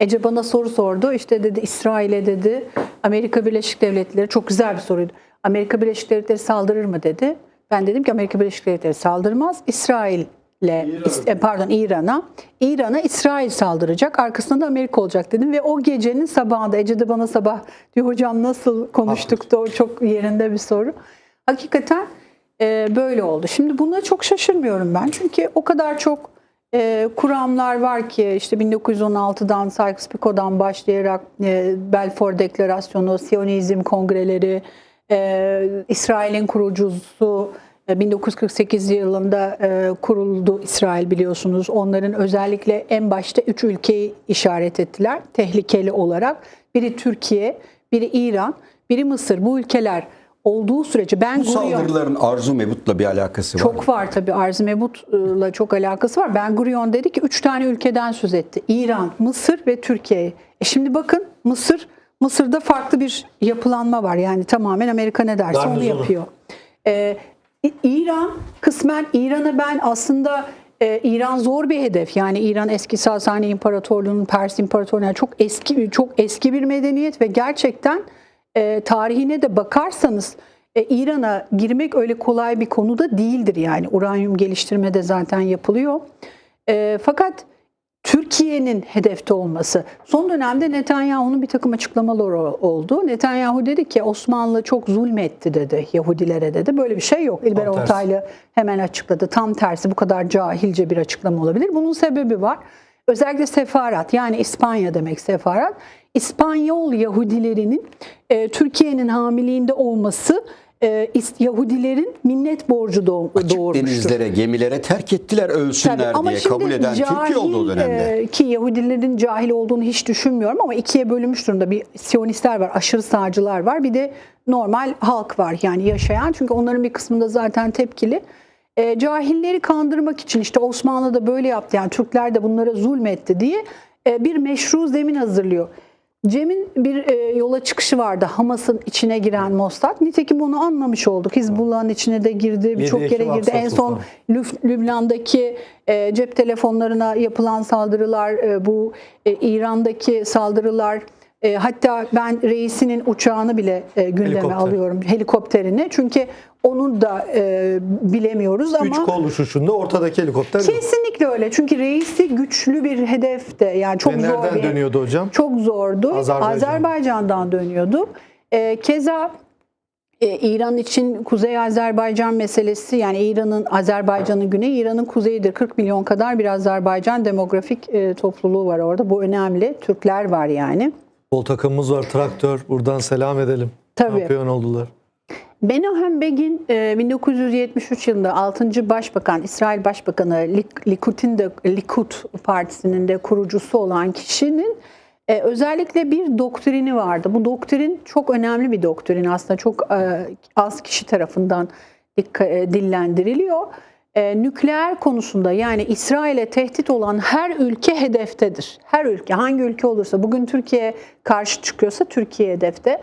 Ece bana soru sordu. İşte dedi İsrail'e dedi Amerika Birleşik Devletleri çok güzel bir soruydu. Amerika Birleşik Devletleri saldırır mı dedi. Ben dedim ki Amerika Birleşik Devletleri saldırmaz. İsrail'le İs- e, pardon İran'a İran'a İsrail saldıracak. Arkasında da Amerika olacak dedim ve o gecenin sabahında Ece de bana sabah diyor hocam nasıl konuştuk da o çok yerinde bir soru. Hakikaten e, böyle oldu. Şimdi buna çok şaşırmıyorum ben. Çünkü o kadar çok e, kuramlar var ki işte 1916'dan Sykes-Picot'dan başlayarak e, Balfour Deklarasyonu, Siyonizm kongreleri, e, İsrail'in kurucusu e, 1948 yılında e, kuruldu İsrail biliyorsunuz. Onların özellikle en başta üç ülkeyi işaret ettiler tehlikeli olarak. Biri Türkiye, biri İran, biri Mısır. Bu ülkeler olduğu sürece ben Bu saldırıların Arzu Mevut'la bir alakası var. çok var tabii Arz Mevut'la çok alakası var. Ben Gurion dedi ki üç tane ülkeden söz etti. İran, Mısır ve Türkiye. E şimdi bakın Mısır, Mısır'da farklı bir yapılanma var. Yani tamamen Amerika ne derse onu Garnizonu. yapıyor. Ee, İran kısmen İran'a ben aslında e, İran zor bir hedef. Yani İran eski Sasani İmparatorluğu'nun Pers İmparatorluğu'nun yani çok eski çok eski bir medeniyet ve gerçekten e, tarihine de bakarsanız e, İran'a girmek öyle kolay bir konuda değildir yani. Uranyum geliştirme de zaten yapılıyor. E, fakat Türkiye'nin hedefte olması. Son dönemde Netanyahu'nun bir takım açıklamaları oldu. Netanyahu dedi ki Osmanlı çok zulmetti dedi Yahudilere dedi. Böyle bir şey yok. İlber. Ortaylı hemen açıkladı. Tam tersi bu kadar cahilce bir açıklama olabilir. Bunun sebebi var. Özellikle sefarat yani İspanya demek sefarat. İspanyol Yahudilerinin e, Türkiye'nin hamiliğinde olması e, Yahudilerin minnet borcu doğ- Açık doğurmuştur. denizlere, gemilere terk ettiler ölsünler Tabii, ama diye kabul eden Türkiye oldu o dönemde. e, ki Yahudilerin cahil olduğunu hiç düşünmüyorum ama ikiye bölünmüş durumda. Bir Siyonistler var, aşırı sağcılar var. Bir de normal halk var yani yaşayan. Çünkü onların bir kısmında zaten tepkili. E, cahilleri kandırmak için işte Osmanlı da böyle yaptı. Yani Türkler de bunlara zulmetti diye e, bir meşru zemin hazırlıyor. Cem'in bir e, yola çıkışı vardı. Hamas'ın içine giren Mossad. Nitekim onu anlamış olduk. Hizbullah'ın içine de girdi. Birçok yere girdi. En son. Lüf- Lübnan'daki e, cep telefonlarına yapılan saldırılar, e, bu e, İran'daki saldırılar, e, hatta ben reisinin uçağını bile e, gündeme Helikopter. alıyorum, helikopterini. Çünkü onu da e, bilemiyoruz ama... Üç kol uçuşunda ortadaki helikopter yok. Kesinlikle öyle. Çünkü reisi güçlü bir hedefte. Yani çok Ve zor nereden bir dönüyordu hocam? çok zordu. Azerbaycan. Azerbaycan'dan dönüyordu. Ee, keza e, İran için Kuzey Azerbaycan meselesi yani İran'ın Azerbaycan'ın güneyi İran'ın kuzeyidir. 40 milyon kadar bir Azerbaycan demografik e, topluluğu var orada. Bu önemli. Türkler var yani. Bol takımımız var traktör. Buradan selam edelim. Tabii. Şampiyon oldular. Menahem Begin e, 1973 yılında 6. Başbakan, İsrail Başbakanı Lik- Likud'in de Likud Partisi'nin de kurucusu olan kişinin e, özellikle bir doktrini vardı. Bu doktrin çok önemli bir doktrin aslında çok e, az kişi tarafından e, dillendiriliyor. E, nükleer konusunda yani İsrail'e tehdit olan her ülke hedeftedir. Her ülke hangi ülke olursa bugün Türkiye karşı çıkıyorsa Türkiye hedefte.